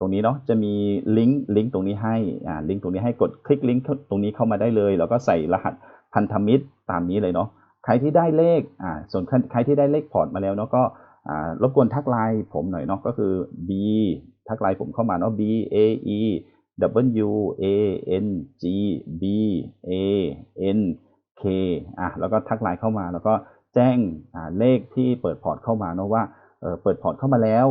ตรงนี้เนาะจะมีลิงก์ลิงก์ตรงนี้ให้อ่าลิงก์ตรงนี้ให้กดคลิกลิงก์ตรงนี้เข้ามาได้เลย แล้วก็ใส่รหัสพันธมิตรตามนี้เลยเนาะใครที่ได้เลขอ่าส่วนใครที่ได้เลขพอร์ตมาแล้วเนาะก็อ่ารบกวนทักไลน์ผมหน่อยเนาะก็คือ B ทักไลน์ผมเข้ามาเนาะ B A E W A N G B A N K อะแล้วก็ทักไลน์เข้ามาแล้วก็แจ้งอ่าเลขที่เปิดพอร์ตเข้ามาเนาะว่า เปิดพอร์ตเข้ามาแล้ว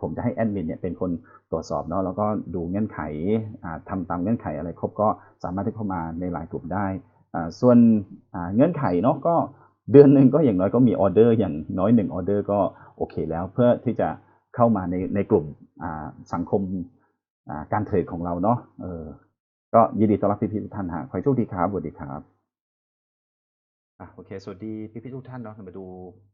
ผมจะให้แอดมินเนี่ยเป็นคนตรวจสอบเนาะแล้วก็ดูเงื่อนไขอ่าทำตามเงื่อนไขอะไรครบก็สามารถที่เข้ามาในไลน์กลุ่มได้ ส่วนเงื่อนไขเนาะก็เดือนหนึ่งก็อย่างน้อยก็มีออเดอร์อย่างน้อยหนึ่งออเดอร์ก็โอเคแล้วเพื่อที่จะเข้ามาในในกลุ่มสังคมการเทรดของเราเนาะก็ยินดีต้อนรับพี่ๆทุกท่านฮะขอให้โชคดีครับสวัสดีครับ อะโอเค สวัสดีพี่ๆทุกท่านเนาะเรามาดู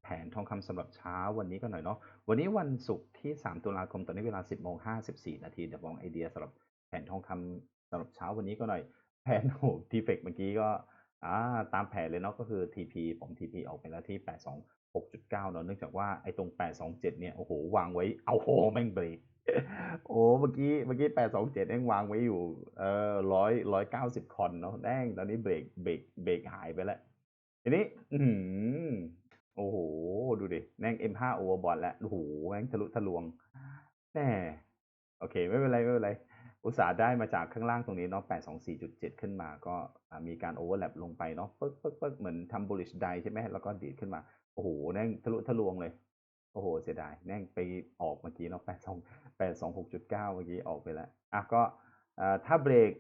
แผนทองคำสำหรับเช้าวันนี้กันหน่อยเนาะ วันนี้วันศุกร์ที่ 3 ตุลาคม ตอนนี้เวลา 10โมง54 นาที เดี๋ยวมองไอเดียสำหรับแผนทองคำสำหรับเช้าวันนี้ก็หน่อย แผนโหทีเฟกเมื่อกี้ก็อ่าตามแผนเลยเนาะ ก็คือ TP ผม TP ออกไปแล้วที่ 826.9เนาะ เนื่องจากว่าไอ้ตรง 827 เนี่ย โอ้โห วางไว้ เอาโหแม่งเบรกโอ้เมื่อกี้เมื่อกี้827แม่งวางไว้อยู่เอ่อ100 190คอนเนาะแม่งตอนนี้เบรกเบรกเบรกหายไปแล้ว ทีนี้ อือหือโอ้โห ดูดิ แม่ง M5 overbought แล้ว โอ้โห แม่งทะลุทะลวงแหมโอเค ไม่เป็นไร ไม่เป็นไร อุตสาห์ได้มาจากข้างล่างตรงนี้เนาะ824.7 ขึ้นมา ก็มีการ overlap ลงไปเนาะปึ๊กปึ๊กปึ๊กเหมือนทำ bullish die ใช่ไหม แล้วก็ดีดขึ้นมา โอ้โห แม่งทะลุทะลวงเลย โอ้โห เสียดาย แม่งไปออกเมื่อกี้เนาะ82 826.9 เมื่อกี้ออกไปแล้ว อะก็ถ้าเบรก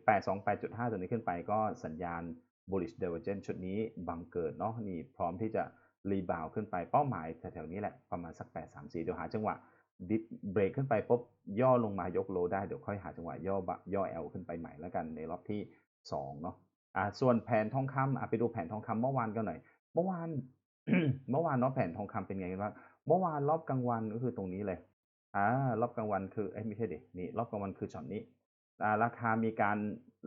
828.5 ตัวนี้ขึ้นไปก็สัญญาณ bullish divergence ชุดนี้บังเกิดเนาะนี่พร้อมที่จะรีบาวขึ้นไปเป้าหมายแถวๆนี้แหละประมาณสัก 8 3 4 เดี๋ยวหาจังหวะดิเบรกขึ้นไปปุ๊บย่อลงมายกโลได้เดี๋ยวค่อยหาจังหวะย่อบะย่อ L ขึ้นไปใหม่แล้วกันในรอบที่2เนาะอ่าส่วนแผนทองคำอะไปดูแผนทองคำเมื่อวานกันหน่อย เมื่อวานเมื่อวานเนาะแผนทองคำเป็นไงกันบ้างเมื่อวานรอบกลางวันก็คือตรงนี้เลยอ่ารอบกลางวันคือเอ้ไม่ใช่ดินี่รอบกลางวันคือช็อตนี้ ราคามีการ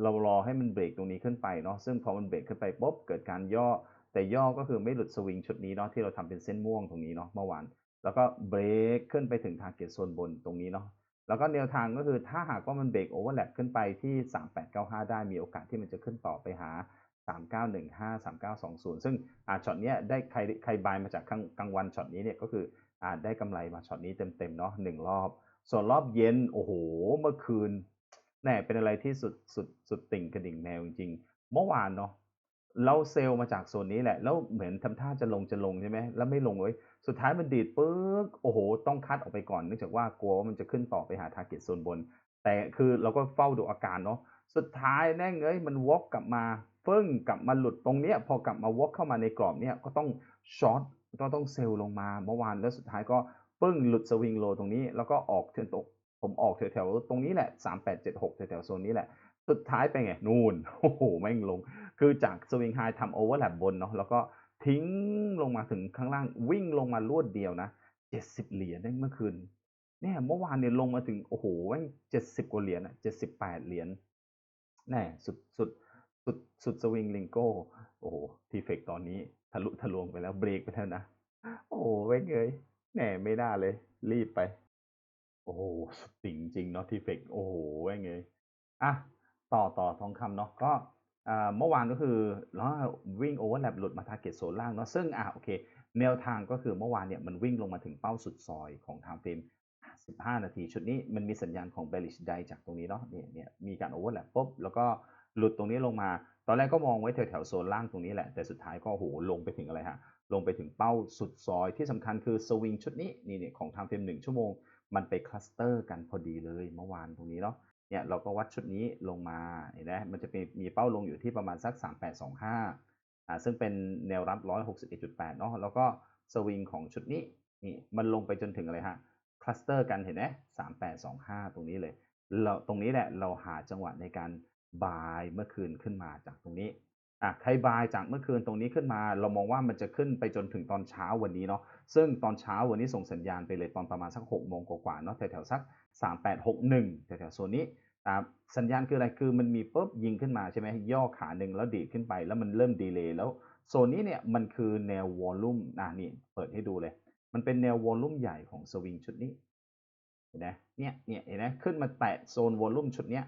เรารอให้มันเบรกตรงนี้ขึ้นไปเนาะซึ่งพอมันเบรกขึ้นไปปุ๊บเกิดการย่อ แต่ย่อก็คือไม่หลุดสวิงชุดนี้เนาะที่เราทำเป็นเส้นม่วงตรงนี้เนาะเมื่อวานแล้วก็เบรกขึ้นไปถึงทาร์เก็ตโซนบนตรงนี้เนาะแล้วก็แนวทางก็คือถ้าหากว่ามันเบรกโอเวอร์แลปขึ้นไปที่ 3895 ได้มีโอกาสที่มันจะขึ้นต่อไปหา 3915 3920 ซึ่งอ่าช็อตเนี้ยได้ใครใครบายมาจากกลางกลางวันช็อตนี้เนี่ยก็คืออ่าได้กำไรมาช็อตนี้เต็มๆเนาะหนึ่งรอบ ส่วนรอบเย็นโอ้โห เมื่อคืน แน่เป็นอะไรที่สุดสุดสุดติ่งกระดิ่งแมวจริงๆเมื่อวานเนาะเราเซลล์มาจากโซนนี้แหละ แล้วเหมือนทำท่าจะลงจะลงใช่ไหมแล้วไม่ลงเลยสุดท้ายมันดีดปึ๊กโอ้โห ต้องคัดออกไปก่อนเนื่องจากว่ากลัวว่ามันจะขึ้นต่อไปหาทาร์เก็ตโซนบน แต่คือเราก็เฝ้าดูอาการเนาะสุดท้ายแน่งเอ้ยมันวกกลับมาเฟิ่งกลับมาหลุดตรงเนี้ยพอกลับมาวกเข้ามาในกรอบเนี้ยก็ต้องช็อตก็ต้องเซลล์ลงมาเมื่อวานแล้วสุดท้ายก็ปึ้งหลุดสวิงโลตรงนี้ แล้วก็ออกเทินตก ผมออกแถวๆตรงนี้แหละ 3876 แถวๆโซนนี้แหละ สุดท้ายไปไง นู่น โอ้โห แม่งลง คือจากสวิงไฮทำโอเวอร์แลปบนเนาะ แล้วก็ทิ้งลงมาถึงข้างล่าง วิ่งลงมารวดเดียวนะ 70 เหรียญเมื่อคืน เนี่ย เมื่อวานเนี่ยลงมาถึง โอ้โหแม่ง70 กว่าเหรียญอะ78 เหรียญ แน่สุดสุดสุดสุดสวิงลิงโก้ โอ้โห ทีเฟกตอนนี้ทะลุทะลวงไปแล้วเบรกไปแล้วนะ โอ้โหเว้ยเงยแหน่ไม่น่าเลย รีบไป สุดติ่งจริงเนาะทีเฟกโอ้โหเว้ยเงยอะต่อต่อทองคำเนาะก็อ่าเมื่อวานก็คือแล้ววิ่งโอเวอร์แลปหลุดมาทาร์เก็ตโซนล่างเนาะซึ่งอะโอเค แนวทางก็คือเมื่อวานเนี่ยมันวิ่งลงมาถึงเป้าสุดซอยของทางเฟรม15 นาที ชุดนี้มันมีสัญญาณของ bearish ไดจากตรงนี้เนาะเนี่ยเนี่ยมีการโอเวอร์แลปปุ๊บแล้วก็หลุดตรงนี้ลงมา ตอนแรกก็มองไว้แถวแถวโซนล่างตรงนี้แหละ แต่สุดท้ายก็โหลงไปถึงอะไรฮะลงไปถึงเป้าสุดซอยที่สำคัญคือสวิงชุดนี้นี่เนี่ยของทางเฟรมหนึ่งชั่วโมง มันไปคลัสเตอร์กันพอดีเลยเมื่อวานตรงนี้เนาะเนี่ยเราก็วัดชุดนี้ลงมาเห็นไหมมันจะเป็นมีเป้าลงอยู่ที่ประมาณสัก 3825อ่าซึ่งเป็นแนวรับ 161.8 เนาะแล้วก็สวิงของชุดนี้นี่มันลงไปจนถึงอะไรฮะคลัสเตอร์กันเห็นไหม3825 ตรงนี้เลยเราตรงนี้แหละเราหาจังหวะในการบายเมื่อคืนขึ้นมาจากตรงนี้ อะใครบายจากเมื่อคืนตรงนี้ขึ้นมา เรามองว่ามันจะขึ้นไปจนถึงตอนเช้าวันนี้เนาะซึ่งตอนเช้าวันนี้ส่งสัญญาณไปเลยตอนประมาณสัก6โมงกว่าๆเนาะแถวๆสัก 3861แถวๆโซนนี้อ่าสัญญาณคืออะไรคือมันมีปุ๊บยิงขึ้นมาใช่ไหมย่อขาหนึ่งแล้วดีดขึ้นไป แล้วมันเริ่มดีเลย์แล้วโซนนี้เนี่ยมันคือแนววอลลุ่มอะนี่เปิดให้ดูเลย มันเป็นแนววอลลุ่มใหญ่ของสวิงชุดนี้เห็นไหมเนี่ยเนี่ยเห็นไหมขึ้นมาแตะโซนวอลลุ่มชุดเนี้ย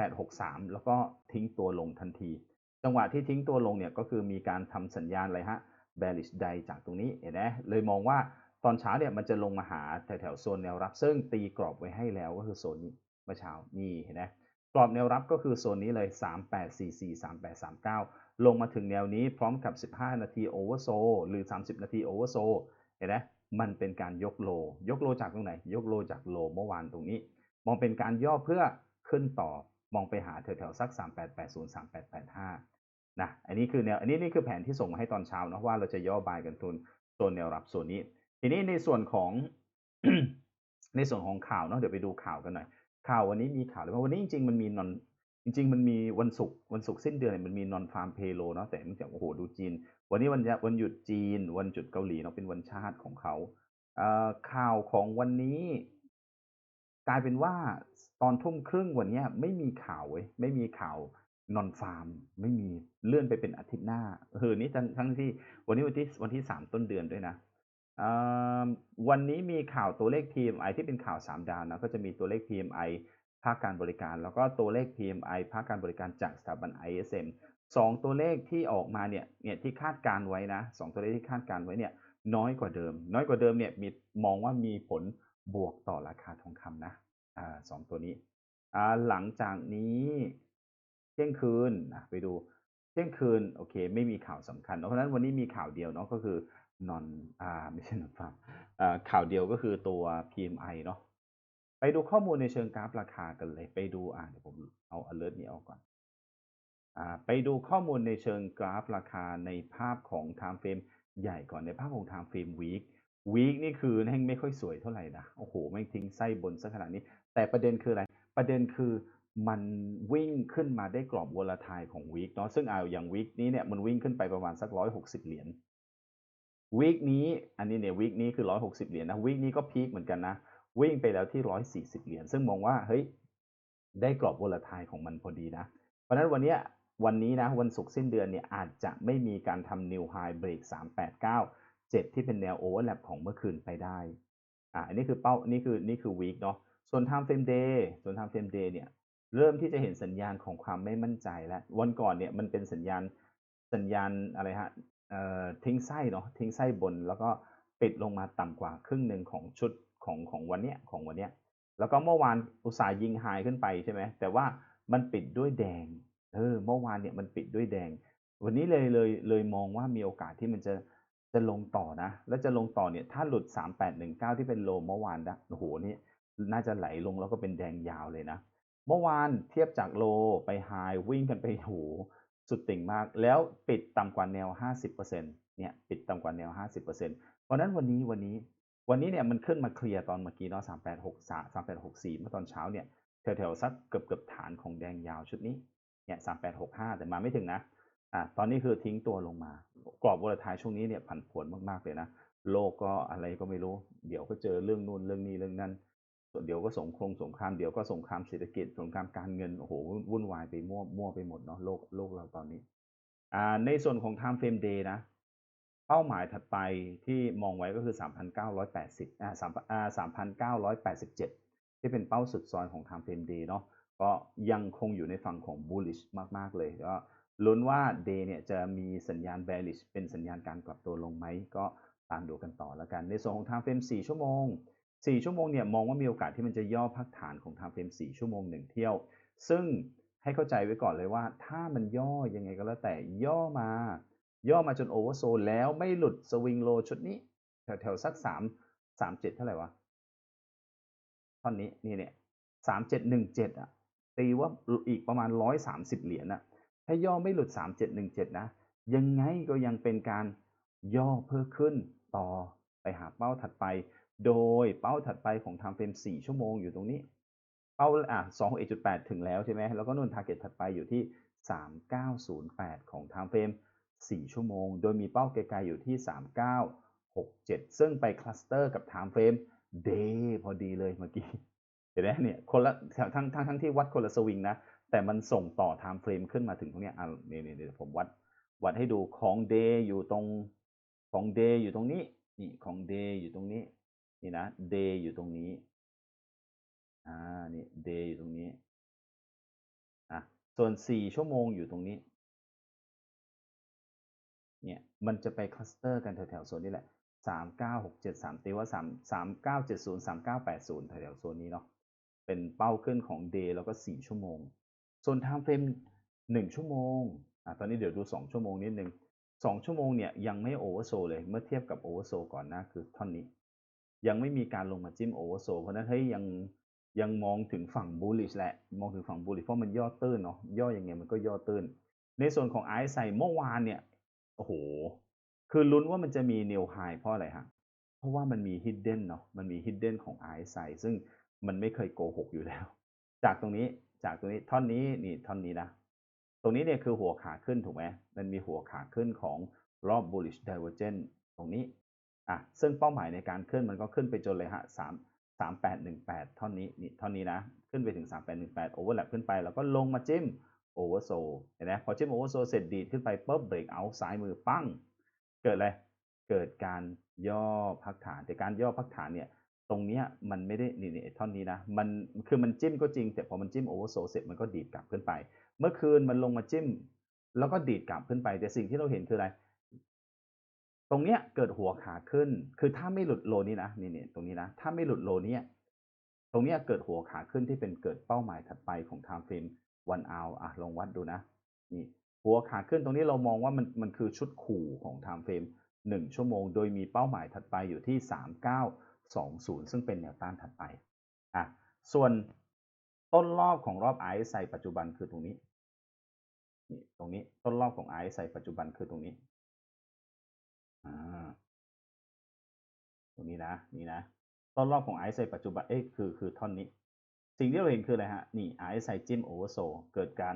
3863 แล้วก็ทิ้งตัวลงทันที จังหวะที่ทิ้งตัวลงเนี่ยก็คือมีการทำสัญญาณอะไรฮะ bearish ไดจากตรงนี้เห็นไหมเลยมองว่าตอนเช้าเนี่ยมันจะลงมาหาแถวๆโซนแนวรับ ซึ่งตีกรอบไว้ให้แล้วก็คือโซนนี้เมื่อเช้านี่เห็นไหมกรอบแนวรับก็คือโซนนี้เลย 3844 3839 ลงมาถึงแนวนี้พร้อมกับ 15 นาทีโอเวอร์โซหรือ 30 นาทีโอเวอร์โซเห็นไหมมันเป็นการยกโล ยกโลจากตรงไหน ยกโลจากโลเมื่อวานตรงนี้ มองเป็นการย่อเพื่อขึ้นต่อ มองไปหาแถวๆสัก 3880 3885นะอันนี้คือแนวอันนี้นี่คือแผนที่ส่งมาให้ตอนเช้านะว่าเราจะย่อบายกันทุนโซนแนวรับส่วนนี้ ทีนี้ในส่วนของในส่วนของข่าวเนาะเดี๋ยวไปดูข่าวกันหน่อย ข่าววันนี้มีข่าวเลยว่าวันนี้จริงๆมันมีนอนจริง ๆ มันมีวันศุกร์วันศุกร์สิ้นเดือนเนี่ยมันมีนอนฟาร์มเพโลเนาะแต่เนื่องจากโอ้โหดูจีน วันนี้วันวันหยุดจีน วันหยุดเกาหลีเนาะเป็นวันชาติของเขาเอ่อข่าวของวันนี้ กลายเป็นว่าตอนทุ่มครึ่งวันนี้ไม่มีข่าวเว้ยไม่มีข่าวนอนฟาร์มไม่มีเลื่อนไปเป็นอาทิตย์หน้าเออนี่ทั้งทั้งที่วันนี้วันที่วันที่สามต้นเดือนด้วยนะวันนี้มีข่าวตัวเลข PMI ที่เป็นข่าวสามดาวนะก็จะมีตัวเลข PMI ภาคการบริการ แล้วก็ตัวเลข PMI ภาคการบริการจากสถาบัน ISM สองตัวเลขที่ออกมาเนี่ยเนี่ยที่คาดการไว้นะสองตัวเลขที่คาดการไว้เนี่ยน้อยกว่าเดิม น้อยกว่าเดิมเนี่ยมีมองว่ามีผล บวกต่อราคาทองคำนะอ่าสองตัวนี้อ่าหลังจากนี้เที่ยงคืนอะไปดูเที่ยงคืนโอเค ไม่มีข่าวสำคัญเนอะเพราะฉะนั้นวันนี้มีข่าวเดียวเนาะก็คือนอนอ่าไม่ใช่นอนฟาร์มอ่าข่าวเดียวก็คือตัว PMI เนาะไปดูข้อมูลในเชิงกราฟราคากันเลย ไปดูอ่าเดี๋ยวผมเอา alert นี้ออกก่อนอ่าไปดูข้อมูลในเชิงกราฟราคาในภาพของ time frame ใหญ่ก่อนในภาพของ time frame week week นี่คือแม่งไม่ค่อยสวยเท่าไหร่นะ โอ้โหแม่งทิ้งไส้บนซะขนาดนี้ แต่ประเด็นคืออะไร ประเด็นคือมันวิ่งขึ้นมาได้กรอบวอลทายของ week เนาะซึ่งเอาอย่าง week นี้เนี่ยมันวิ่งขึ้นไปประมาณสัก160เหรียญ week นี้อันนี้เนี่ย week นี้คือ160เหรียญนะ week นี้ก็พีคเหมือนกันนะ วิ่งไปแล้วที่140เหรียญซึ่งมองว่าเฮ้ยได้กรอบวอลทายของมันพอดีนะ เพราะนั้นวันเนี้ยวันนี้นะวันศุกร์สิ้นเดือนเนี่ยอาจจะไม่มีการทำ new high break 389 7 ที่เป็นแนว overlap ของเมื่อคืนไปได้อ่าอันนี้คือเป้านี่คือนี่คือ week เนาะส่วน time frame day ส่วน time frame day เนี่ยเริ่มที่จะเห็นสัญญาณของความไม่มั่นใจแล้ว วันก่อนเนี่ยมันเป็นสัญญาณสัญญาณอะไรฮะเอ่อทิ้งไส้เนาะทิ้งไส้บน แล้วก็ปิดลงมาต่ำกว่าครึ่งหนึ่งของชุดของของวันเนี้ยของวันเนี้ยแล้วก็เมื่อวานอุตสาห์ยิงไฮขึ้นไปใช่ไหมแต่ว่ามันปิดด้วยแดงเออเมื่อวานเนี่ยมันปิดด้วยแดง วันนี้เลยเลยเลยมองว่ามีโอกาสที่มันจะ จะลงต่อนะ แล้วจะลงต่อเนี่ย ถ้าหลุด 3819 ที่เป็นโลเมื่อวานนะโอ้โหนี่น่าจะไหลลงแล้วก็เป็นแดงยาวเลยนะ เมื่อวานเทียบจากโลไปไฮวิ่งกันไปโหสุดติ่งมาก แล้วปิดต่ำกว่าแนว 50%เนี่ยปิดต่ำกว่าแนว 50%เพราะฉะนั้นวันนี้วันนี้วันนี้เนี่ยมันขึ้นมาเคลียร์ตอนเมื่อกี้เนาะ3863 3864เมื่อตอนเช้าเนี่ยแถวๆสักเกือบเกือบฐานของแดงยาวชุดนี้เนี่ย3865แต่มาไม่ถึงนะ อะตอนนี้คือทิ้งตัวลงมา กรอบวอลทายช่วงนี้เนี่ยผันผวนมากๆเลยนะโลกก็อะไรก็ไม่รู้ เดี๋ยวก็เจอเรื่องนู่นเรื่องนี้เรื่องนั้นเดี๋ยวก็สงครามสงครามเดี๋ยวก็สงครามเศรษฐกิจสงครามการเงินโอ้โหวุ่นวายไปมั่วมั่วไปหมดเนาะโลกโลกเราตอนนี้อ่าในส่วนของ time frame day นะ เป้าหมายถัดไปที่มองไว้ก็คือ 3,980อ่า3อ่า3,987 ที่เป็นเป้าสุดซอยของ time frame day เนาะก็ยังคงอยู่ในฝั่งของ bullish มาก ๆ เลยก็ ลุ้นว่า day เนี่ยจะมีสัญญาณ bearish เป็นสัญญาณการกลับตัวลงไหม ก็ตามดูกันต่อแล้วกัน ในส่วนของ time frame 4 ชั่วโมง 4 ชั่วโมงเนี่ยมองว่ามีโอกาสที่มันจะย่อพักฐานของ time frame 4 ชั่วโมง1เที่ยว ซึ่งให้เข้าใจไว้ก่อนเลยว่า ถ้ามันย่อยังไงก็แล้วแต่ย่อมา ย่อมาจนโอเวอร์โซแล้วไม่หลุดสวิงโลชุดนี้ แถวแถวสักสามสามเจ็ดเท่าไหร่วะท่อนนี้นี่เนี่ยสามเจ็ดหนึ่งเจ็ดอะตีว่าอีกประมาณร้อยสามสิบเหรียญน่ะ ถ้าย่อไม่หลุดสามเจ็ดหนึ่งเจ็ดนะ ยังไงก็ยังเป็นการย่อเพิ่มขึ้นต่อไปหาเป้าถัดไป โดยเป้าถัดไปของทำเฟรมสี่ชั่วโมงอยู่ตรงนี้ เป้าอะสองเอ็ดจุดแปดถึงแล้วใช่ไหมแล้วก็นู่นทาร์เก็ตถัดไปอยู่ที่สามเก้าศูนย์แปดของทำเฟรม4ชั่วโมง โดยมีเป้าไกลๆอยู่ที่ 3967 ซึ่งไปคลัสเตอร์กับ time frame day พอดีเลยเมื่อกี้เห็นไหมเนี่ยคนละทั้งทั้งทั้งที่วัดคนละสวิงนะ แต่มันส่งต่อ time frame ขึ้นมาถึงตรงนี้อะนี่นี่นผมวัดวัดให้ดูของ day อยู่ตรงของ day อยู่ตรงนี้นี่ของ day อยู่ตรงนี้นี่นะ day อยู่ตรงนี้อ่านี่ day อยู่ตรงนี้อะส่วน 4 ชั่วโมงอยู่ตรงนี้เนี่ยมันจะไปคลัสเตอร์กันแถวๆโซนนี้แหละ3 9 6 7 3ตีว่า3 3 9 7 0 3 9 8 0แถวๆโซนนี้เนาะเป็นเป้าขึ้นของ day แล้วก็ 4 ชั่วโมง ส่วน time frame 1ชั่วโมงอะตอนนี้เดี๋ยวดู 2 ชั่วโมงนิดนึง2ชั่วโมงเนี่ยยังไม่โอเวอร์โซเลย เมื่อเทียบกับโอเวอร์โซก่อนหน้าคือท่อนนี้ ยังไม่มีการลงมาจิ้มโอเวอร์โซเพราะนั้นเฮ้ยยังยังมองถึงฝั่ง bullish แหละ มองถึงฝั่ง bullish เพราะมันย่อตื้นเนาะย่อยังไงมันก็ย่อตื้น ในส่วนของไอซ์ไซเมื่อวานเนี่ยโอ้โห คือลุ้นว่ามันจะมี new high เพราะอะไรฮะเพราะว่ามันมี hidden เนาะมันมี hidden ของ RSI ซึ่งมันไม่เคยโกหกอยู่แล้ว จากตรงนี้ จากตรงนี้ท่อนนี้นี่ท่อนนี้นะ ตรงนี้เนี่ยคือหัวขาขึ้นถูกไหมมันมีหัวขาขึ้นของรอบ bullish divergence ตรงนี้อะซึ่งเป้าหมายในการขึ้นมันก็ขึ้นไปจนเลยฮะสามสามแปดหนึ่งแปดท่อนนี้นี่ท่อนนี้นะ ขึ้นไปถึงสามแปดหนึ่งแปด overlap ขึ้นไป แล้วก็ลงมาจิ้มโอเวอร์โซเห็นไหมพอจิ้มโอเวอร์โซเสร็จดีดขึ้นไปปุ๊บเบรกเอาซ้ายมือปั้ง เกิดอะไร เกิดการย่อพักฐาน แต่การย่อพักฐานเนี่ย ตรงเนี้ยมันไม่ได้นี่นี่ท่อนนี้นะมันคือมันจิ้มก็จริง แต่พอมันจิ้มโอเวอร์โซเสร็จมันก็ดีดกลับขึ้นไป เมื่อคืนมันลงมาจิ้ม แล้วก็ดีดกลับขึ้นไป แต่สิ่งที่เราเห็นคืออะไร ตรงเนี้ยเกิดหัวขาขึ้น คือถ้าไม่หลุดโลนี้นะนี่นี่ตรงนี้นะ ถ้าไม่หลุดโลนี้ตรงเนี้ยเกิดหัวขาขึ้นที่เป็นเกิดเป้าหมายถัดไปของ time frame วันเอาอะลองวัดดูนะนี่หัวขาขึ้นตรงนี้เรามองว่ามันมันคือชุดขู่ของ time frame 1ชั่วโมง โดยมีเป้าหมายถัดไปอยู่ที่สามเก้า 20 ซึ่งเป็นแนวต้านถัดไปอะส่วนต้นรอบของรอบ RSI ปัจจุบันคือตรงนี้นี่ตรงนี้ต้นรอบของ RSI ปัจจุบันคือตรงนี้อ่าตรงนี้นะนี่นะต้นรอบของ RSI ปัจจุบันเอ้ยคือคือท่อนนี้ สิ่งที่เราเห็นคืออะไรฮะนี่ RSI จิ้มโอเวอร์โซเกิดการ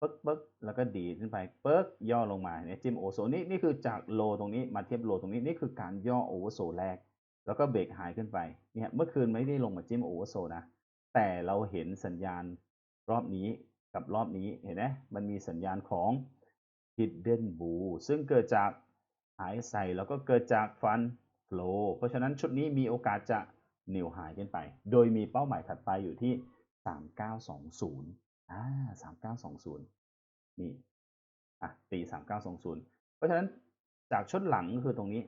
ปึ๊กปึ๊กแล้วก็ดีขึ้นไปปึ๊กย่อลงมาเนี่ยจิ้มโอเวอร์โซนี่นี่คือจากโลตรงนี้มาเทียบโลตรงนี้นี่คือการย่อโอเวอร์โซแรก แล้วก็เบรกหายขึ้นไปเนี่ยเมื่อคืนไม่ได้ลงมาจิ้มโอเวอร์โซนะ แต่เราเห็นสัญญาณรอบนี้กับรอบนี้เห็นไหมมันมีสัญญาณของ hidden bull ซึ่งเกิดจาก RSI แล้วก็เกิดจากฟัน flow เพราะฉะนั้นชุดนี้มีโอกาสจะนิวไฮขึ้นไป โดยมีเป้าหมายถัดไปอยู่ที่ 3920อ่า3920 นี่อะตี3920 เพราะฉะนั้นจากชุดหลังคือตรงนี้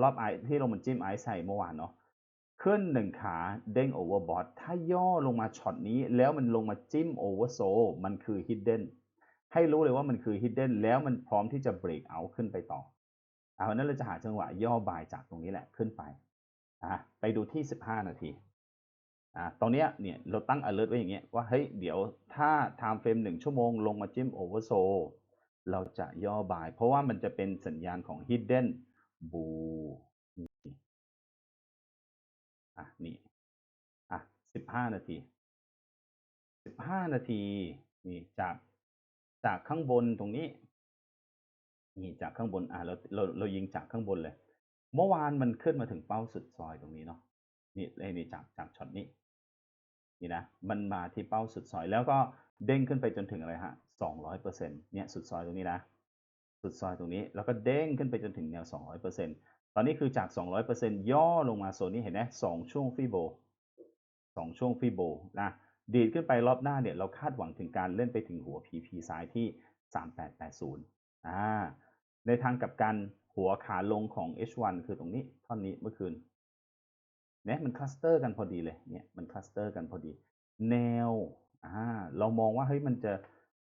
รอบไอที่ลงมันจิ้มไอใส่เมื่อวานเนาะขึ้นหนึ่งขาเด้งโอเวอร์บอทถ้าย่อลงมาช็อตนี้ แล้วมันลงมาจิ้มโอเวอร์โซมันคือฮิดเด้นให้รู้เลยว่ามันคือฮิดเด้นแล้วมันพร้อมที่จะเบรกเอาขึ้นไปต่ออ่าเพรานั้นเราจะหาจังหวะย่อบายจากตรงนี้แหละขึ้นไปอะไปดูที่ 15 นาทีอ่าตรงเนี้ยเนี่ยเราตั้ง alert ไว้อย่างเงี้ยว่าเฮ้ยเดี๋ยวถ้า time frame 1ชั่วโมงลงมาจิ้ม oversold เราจะย่อบาย เพราะว่ามันจะเป็นสัญญาณของ hidden bull อะนี่อะ15นาที15นาทีนี่จากจากข้างบนตรงนี้ นี่จากข้างบนอะเราเราเรายิงจากข้างบนเลย เมื่อวานมันขึ้นมาถึงเป้าสุดซอยตรงนี้เนาะนี่เลยนี่จากจากช็อตนี้นี่นะมันมาที่เป้าสุดซอยแล้วก็เด้งขึ้นไปจนถึงอะไรฮะสองร้อยเปอร์เซ็นต์เนี่ยสุดซอยตรงนี้นะ สุดซอยตรงนี้ แล้วก็เด้งขึ้นไปจนถึงแนวสองร้อยเปอร์เซ็นต์ตอนนี้คือจากสองร้อยเปอร์เซ็นต์ย่อลงมาโซนนี้เห็นไหมสองช่วงฟิโบสองช่วงฟิโบนะดีดขึ้นไปรอบหน้าเนี่ยเราคาดหวังถึงการเล่นไปถึงหัว PP ซ้ายที่ 3880อ่าในทางกับกันหัวขาลงของ H1 คือตรงนี้ท่อนนี้เมื่อคืนเนี่ยมันคลัสเตอร์กันพอดีเลยเนี่ยมันคลัสเตอร์กันพอดี แนวอ่าเรามองว่าเฮ้ยมันจะ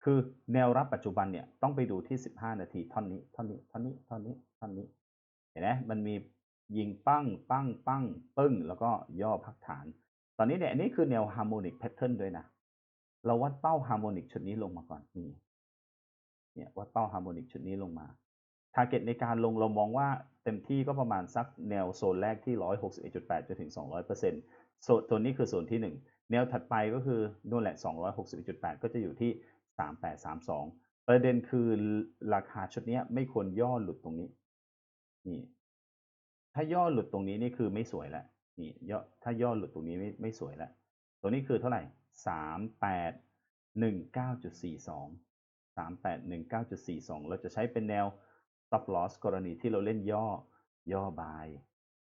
คือแนวรับปัจจุบันเนี่ยต้องไปดูที่ 15 นาทีท่อนนี้ท่อนนี้ท่อนนี้ท่อนนี้ท่อนนี้เห็นไหมมันมียิงปั้งปั้งปั้งปึ้ง แล้วก็ย่อพักฐาน ตอนนี้เนี่ยอันนี้คือแนวฮาร์โมนิกแพทเทิร์นด้วยนะ เราวัดเป้าฮาร์โมนิกชุดนี้ลงมาก่อนนี่เนี่ยวัดเป้าฮาร์โมนิกชุดนี้ลงมาทาร์เก็ตในการลงเรามองว่าเต็มที่ก็ประมาณสักแนวโซนแรกที่ 161.8 จนถึง 200%โซนตัวนี้คือโซนที่ 1 แนวถัดไปก็คือนู่นแหละ 261.8 ก็จะอยู่ที่ 3832 ประเด็นคือราคาชุดนี้ไม่ควรย่อหลุดตรงนี้ นี่ ถ้าย่อหลุดตรงนี้นี่คือไม่สวยแล้วนี่ย่อถ้าย่อหลุดตรงนี้ไม่ไม่สวยแล้วตัวนี้คือเท่าไหร่ 3819.42 3819.42 เราจะใช้เป็นแนว stop loss กรณีที่เราเล่นย่อย่อบาย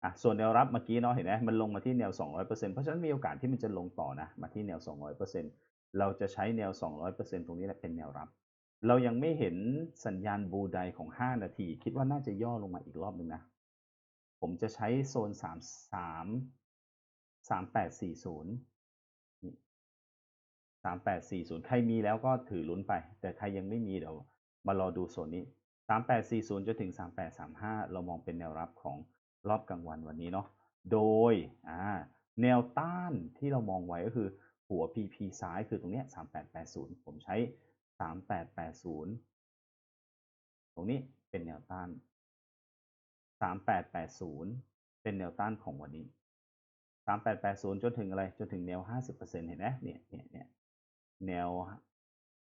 อะส่วนแนวรับเมื่อกี้เนาะเห็นไหมมันลงมาที่แนว 200%เพราะฉะนั้นมีโอกาสที่มันจะลงต่อนะ มาที่แนว 200% เราจะใช้แนว 200%ตรงนี้แหละเป็นแนวรับ เรายังไม่เห็นสัญญาณบูไดของ 5 นาที คิดว่าน่าจะย่อลงมาอีกรอบหนึ่งนะ ผมจะใช้โซน 33 3840 3840 ใครมีแล้วก็ถือลุ้นไป แต่ใครยังไม่มีเดี๋ยวมารอดูโซนนี้ 3840 จนถึง 3835 เรามองเป็นแนวรับของรอบกลางวันวันนี้เนาะ โดยแนวต้านที่เรามองไว้ก็คือ หัว PP ซ้ายคือตรงเนี้ย3880 ผมใช้ 3880 ตรงนี้เป็นแนวต้าน 3880 เป็นแนวต้านของวันนี้ 3880 จนถึงอะไร จนถึงแนว 50%เห็นไหมเนี่ยเนี่ยเนี่ยแนว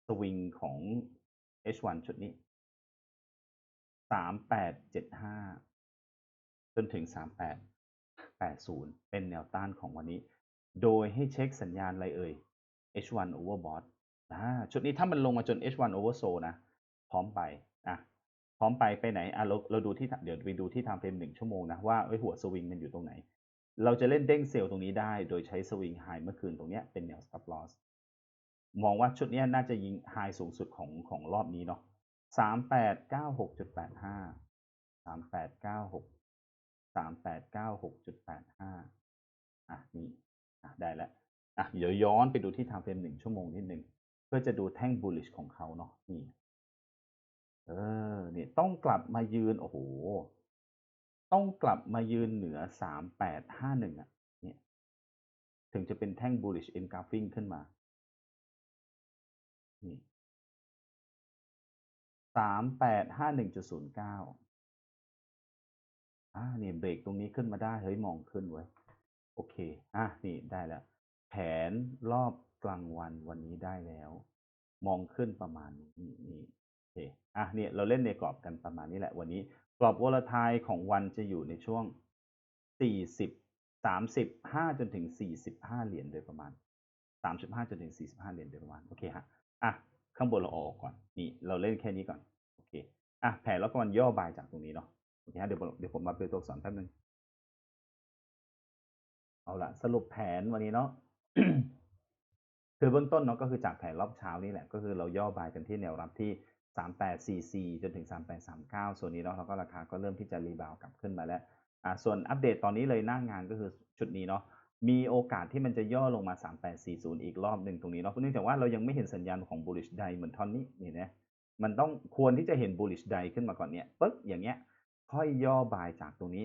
สวิงของ H1 ชุดนี้ 3875 จนถึง 3880 เป็นแนวต้านของวันนี้ โดยให้เช็คสัญญาณอะไรเอ่ย H1 overbought อ่าชุดนี้ถ้ามันลงมาจน H1 oversold นะ พร้อมไปอะพร้อมไปไปไหนอะเราเราดูที่เดี๋ยวไปดูที่ time frame หนึ่งชั่วโมงนะ ว่าไอ้หัวสวิงมันอยู่ตรงไหน เราจะเล่นเด้งเซลล์ตรงนี้ได้ โดยใช้สวิงไฮเมื่อคืนตรงเนี้ยเป็นแนว stop loss มองว่าชุดนี้น่าจะยิงไฮสูงสุดของของรอบนี้เนาะสามแปดเก้าหกจุดแปดห้าสามแปดเก้าหกสามแปดเก้าหกจุดแปดห้าอะนี่ ได้แล้วอะเดี๋ยวย้อนไปดูที่ทางเฟรมหนึ่งชั่วโมงนิดหนึ่งเพื่อจะดูแท่ง bullish ของเขาเนาะนี่เออเนี่ยต้องกลับมายืน โอ้โห ต้องกลับมายืนเหนือสามแปดห้าหนึ่งอะ เนี่ย ถึงจะเป็นแท่ง bullish engulfing ขึ้นมา นี่สามแปดห้าหนึ่งจุดศูนย์เก้าอ่านี่ยเบรกตรงนี้ขึ้นมาได้ เฮ้ย มองขึ้นไว้ โอเค อะ นี่ได้แล้ว แผนรอบกลางวันวันนี้ได้แล้ว มองขึ้นประมาณนี้นี่โอเค อะ เนี่ย เราเล่นในกรอบกันประมาณนี้แหละ วันนี้ กรอบวอลทายของวันจะอยู่ในช่วงสี่สิบสามสิบห้าจนถึงสี่สิบห้าเหรียญโดยประมาณสามสิบห้าจนถึงสี่สิบห้าเหรียญโดยประมาณ โอเคฮะ อะ ข้างบนเราออกก่อน นี่ เราเล่นแค่นี้ก่อน โอเค อะ แผนแล้วก็มันย่อบายจากตรงนี้เนาะ โอเคฮะ เดี๋ยวผมเดี๋ยวผมมาเป็นตัวอักษรแป๊บนึง เอาละสรุปแผนวันนี้เนาะคือเบื้องต้นเนาะก็คือจากแผนรอบเช้านี่แหละ ก็คือเราย่อบายกันที่แนวรับที่ 3844 จนถึง 3839 ส่วนนี้เนาะแล้วก็ราคาก็เริ่มที่จะรีบาวกลับขึ้นมาแล้วอ่าส่วนอัปเดตตอนนี้เลยหน้างานก็คือชุดนี้เนาะมีโอกาสที่มันจะย่อลงมา 3840 อีกรอบหนึ่งตรงนี้เนาะเนื่องจากว่าเรายังไม่เห็นสัญญาณของ bullish day เหมือนท่อนนี้นี่นะมันต้องควรที่จะเห็น bullish day ขึ้นมาก่อนเนี่ยปึ๊บอย่างเงี้ยค่อยย่อบายจากตรงนี้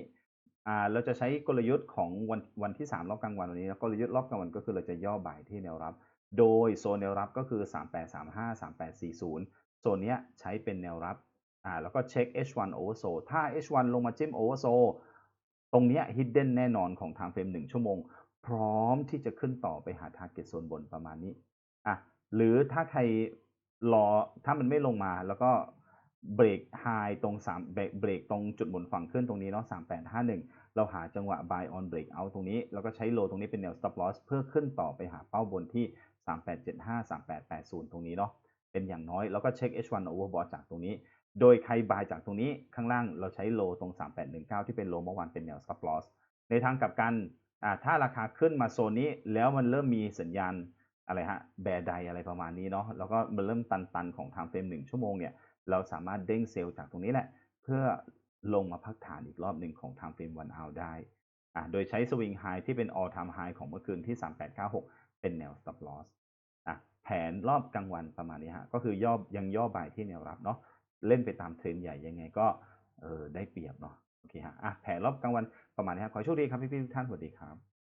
อ่าเราจะใช้กลยุทธ์ของวันวันที่ 3 รอบกลางวันวันนี้กลยุทธ์รอบกลางวันก็คือเราจะย่อบายที่แนวรับ โดยโซนแนวรับก็คือ 3835 3840 โซนเนี้ยใช้เป็นแนวรับอ่าแล้วก็เช็ค H1 oversold ถ้า H1 ลงมาจิ้ม oversold ตรงเนี้ย hidden แน่นอนของทางเฟรม1 ชั่วโมง พร้อมที่จะขึ้นต่อไปหา target โซนบนประมาณนี้อะหรือถ้าใครรอถ้ามันไม่ลงมาแล้วก็ เบรกไฮตรง3เบรกเบรกตรงจุดหมุนฝั่งขึ้นตรงนี้เนาะ3851 เราหาจังหวะ buy on break out ตรงนี้ แล้วก็ใช้ low ตรงนี้เป็นแนว stop loss เพื่อขึ้นต่อไปหาเป้าบนที่ 3875 3880 ตรงนี้เนาะเป็นอย่างน้อย แล้วก็เช็ค H1 overbought จากตรงนี้ โดยใคร buy จากตรงนี้ข้างล่างเราใช้ low ตรง 3819 ที่เป็น low เมื่อวานเป็นแนว stop loss ในทางกลับกันอ่าถ้าราคาขึ้นมาโซนนี้แล้วมันเริ่มมีสัญญาณอะไรฮะแบร์ไดอะไรประมาณนี้เนาะแล้วก็มันเริ่มตันๆของทางเฟรมหนึ่งชั่วโมงเนี่ย เราสามารถเด้งเซลล์จากตรงนี้แหละ เพื่อลงมาพักฐานอีกรอบหนึ่งของทางเฟรมวันเอาได้อ่าโดยใช้สวิงไฮที่เป็น all time high ของเมื่อคืนที่ 3896 เป็นแนว stop loss อะแผนรอบกลางวันประมาณนี้ฮะ ก็คือย่อยังย่อบายที่แนวรับเนาะเล่นไปตามเทรนใหญ่ยังไงก็เออได้เปรียบเนาะโอเคฮะอะแผนรอบกลางวันประมาณนี้ฮะขอโชคดีครับพี่ๆทุกท่านสวัสดีครับ